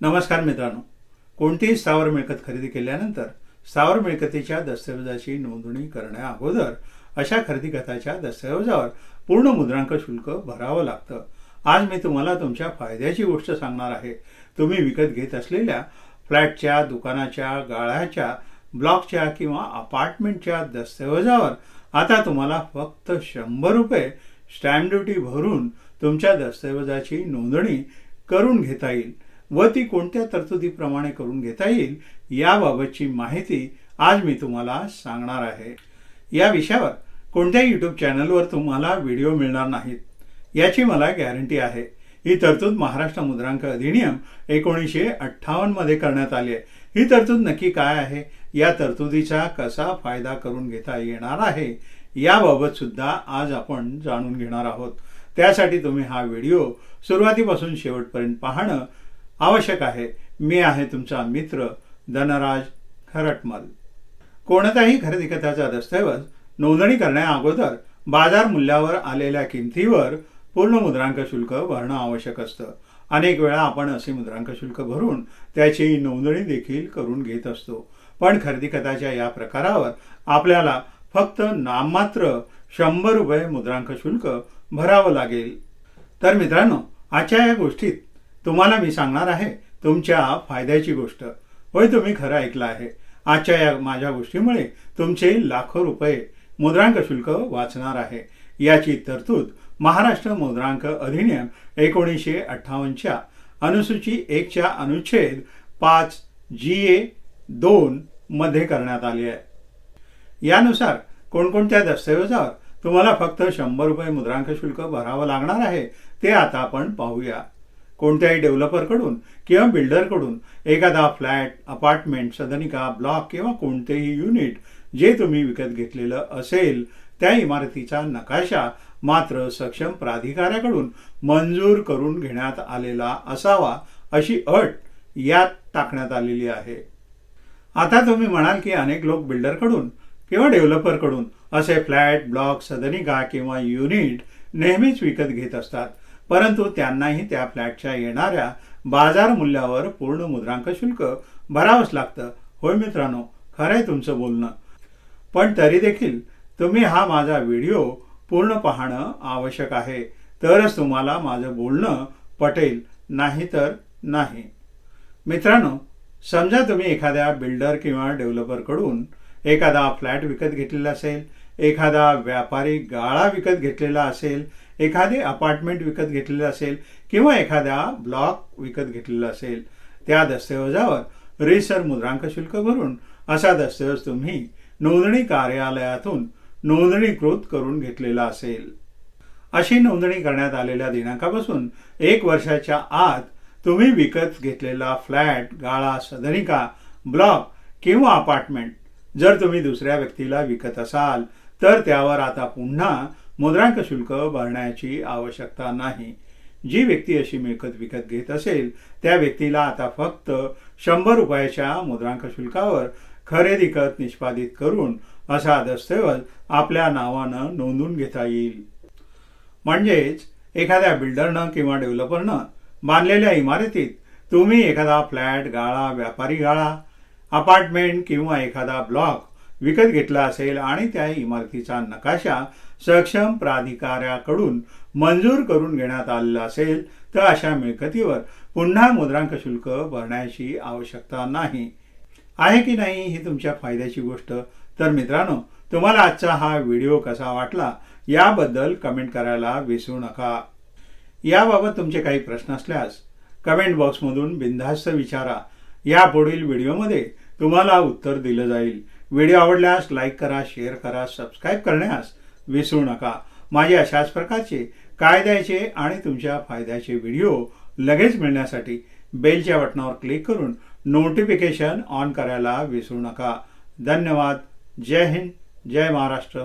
नमस्कार मित्रांनो. कोणतीही स्थावर मिळकत खरेदी केल्यानंतर स्थावर मिळकतीच्या दस्तऐवजाची नोंदणी करण्या अगोदर अशा खरेदी खताच्या दस्तऐवजावर पूर्ण मुद्रांक शुल्क भरावं लागतं. आज मी तुम्हाला तुमच्या फायद्याची गोष्ट सांगणार आहे. तुम्ही विकत घेत असलेल्या फ्लॅटच्या दुकानाच्या गाळ्याच्या ब्लॉकच्या किंवा अपार्टमेंटच्या दस्तऐवजावर आता तुम्हाला फक्त शंभर रुपये स्टॅम्प ड्युटी भरून तुमच्या दस्तऐवजाची नोंदणी करून घेता येईल. व ती कोणत्या तरतुदीप्रमाणे करून घेता येईल याबाबतची माहिती आज मी तुम्हाला सांगणार आहे. या विषयावर कोणत्या यूट्यूब चॅनलवर तुम्हाला व्हिडिओ मिळणार नाहीत. याची मला गॅरंटी आहे. ही तरतूद महाराष्ट्र मुद्रांक अधिनियम एकोणीसशे अठ्ठावन्नमध्ये करण्यात आली आहे. ही तरतूद नक्की काय आहे? या तरतुदीचा कसा फायदा करून घेता येणार आहे? याबाबत सुद्धा आज आपण जाणून घेणार आहोत. त्यासाठी तुम्ही हा व्हिडिओ सुरुवातीपासून शेवटपर्यंत पाहणं आवश्यक आहे. मी आहे तुमचा मित्र धनराज खरटमल. कोणताही खरेदी खताचा दस्तऐवज नोंदणी करण्या अगोदर बाजार मूल्यावर आलेल्या किमतीवर पूर्ण मुद्रांक शुल्क भरणं आवश्यक असतं. अनेक वेळा आपण असे मुद्रांक शुल्क भरून त्याची नोंदणी देखील करून घेत असतो. पण खरेदी खताच्या या प्रकारावर आपल्याला फक्त नाममात्र शंभर रुपये मुद्रांक शुल्क भरावं लागेल. तर मित्रांनो आजच्या या गोष्टीत तुम्हाला मी सांगणार आहे तुमच्या फायद्याची गोष्ट. होय तुम्ही खरं ऐकलं आहे. आजच्या या माझ्या गोष्टीमुळे तुमचे लाखो रुपये मुद्रांक शुल्क वाचणार आहे. याची तरतूद महाराष्ट्र मुद्रांक अधिनियम एकोणीसशे अठ्ठावन्नच्या अनुसूची एकच्या अनुच्छेद पाच जी ए दोन मध्ये करण्यात आली आहे. यानुसार कोणकोणत्या दस्तऐवजावर तुम्हाला फक्त शंभर रुपये मुद्रांक शुल्क भरावं लागणार आहे ते आता आपण पाहूया. कोणत्याही डेव्हलपरकडून किंवा बिल्डरकडून एखादा फ्लॅट अपार्टमेंट सदनिका ब्लॉक किंवा कोणतेही युनिट जे तुम्ही विकत घेतलेलं असेल त्या इमारतीचा नकाशा मात्र सक्षम प्राधिकाऱ्याकडून मंजूर करून घेण्यात आलेला असावा अशी अट यात टाकण्यात आलेली आहे. आता तुम्ही म्हणाल की अनेक लोक बिल्डरकडून किंवा डेव्हलपरकडून असे फ्लॅट ब्लॉक सदनिका किंवा युनिट नेहमीच विकत घेत असतात. परंतु त्यांनाही त्या फ्लॅटच्या येणाऱ्या बाजार मूल्यावर पूर्ण मुद्रांक शुल्क भरावंच लागतं. होय मित्रांनो खरंय तुमचं बोलणं. पण तरी देखील तुम्ही हा माझा व्हिडिओ पूर्ण पाहणं आवश्यक आहे. तरच तुम्हाला माझं बोलणं पटेल नाही तर नाही. मित्रांनो समजा तुम्ही एखाद्या बिल्डर किंवा डेव्हलपरकडून एखादा फ्लॅट विकत घेतलेला असेल एखादा व्यापारी गाळा विकत घेतलेला असेल एखादे अपार्टमेंट विकत घेतलेलं असेल किंवा एखादा ब्लॉक विकत घेतलेला असेल त्या दस्तऐवजावर रेसर मुद्रांक शुल्क भरून असा दस्तऐवज तुम्ही नोंदणी कार्यालयातून नोंदणीकृत करून घेतलेला असेल. अशी नोंदणी करण्यात आलेल्या दिनांकापासून एक वर्षाच्या आत तुम्ही विकत घेतलेला फ्लॅट गाळा सदनिका ब्लॉक किंवा अपार्टमेंट जर तुम्ही दुसऱ्या व्यक्तीला विकत असाल तर त्यावर आता पुन्हा मुद्रांक शुल्क भरण्याची आवश्यकता नाही. जी व्यक्ती अशी मिळकत विकत घेत असेल त्या व्यक्तीला आता फक्त शंभर रुपयाच्या मुद्रांक शुल्कावर खरेदी खत निष्पादित करून असा दस्तऐवज आपल्या नावानं नोंदवून घेता येईल. म्हणजेच एखाद्या बिल्डरनं किंवा डेव्हलपरनं बांधलेल्या इमारतीत तुम्ही एखादा फ्लॅट गाळा व्यापारी गाळा अपार्टमेंट किंवा एखादा ब्लॉक विकत घेतला असेल आणि त्या इमारतीचा नकाशा सक्षम प्राधिकाऱ्याकडून मंजूर करून घेण्यात आलेला असेल तर अशा मिळकतीवर पुन्हा मुद्रांक शुल्क भरण्याची आवश्यकता नाही. आहे की नाही ही तुमच्या फायद्याची गोष्ट? तर मित्रांनो तुम्हाला आजचा हा व्हिडिओ कसा वाटला याबद्दल कमेंट करायला विसरू नका. याबाबत तुमचे काही प्रश्न असल्यास कमेंट बॉक्समधून बिनधास्त विचारा. या पुढील व्हिडिओमध्ये तुम्हाला उत्तर दिलं जाईल. व्हिडिओ आवडल्यास लाईक करा शेअर करा सबस्क्राईब करण्यास विसरू नका. माझे अशाच प्रकारचे कायद्याचे आणि तुमच्या फायद्याचे व्हिडिओ लगेच मिळण्यासाठी बेलच्या बटनावर क्लिक करून नोटिफिकेशन ऑन करायला विसरू नका. धन्यवाद. जय हिंद. जय महाराष्ट्र.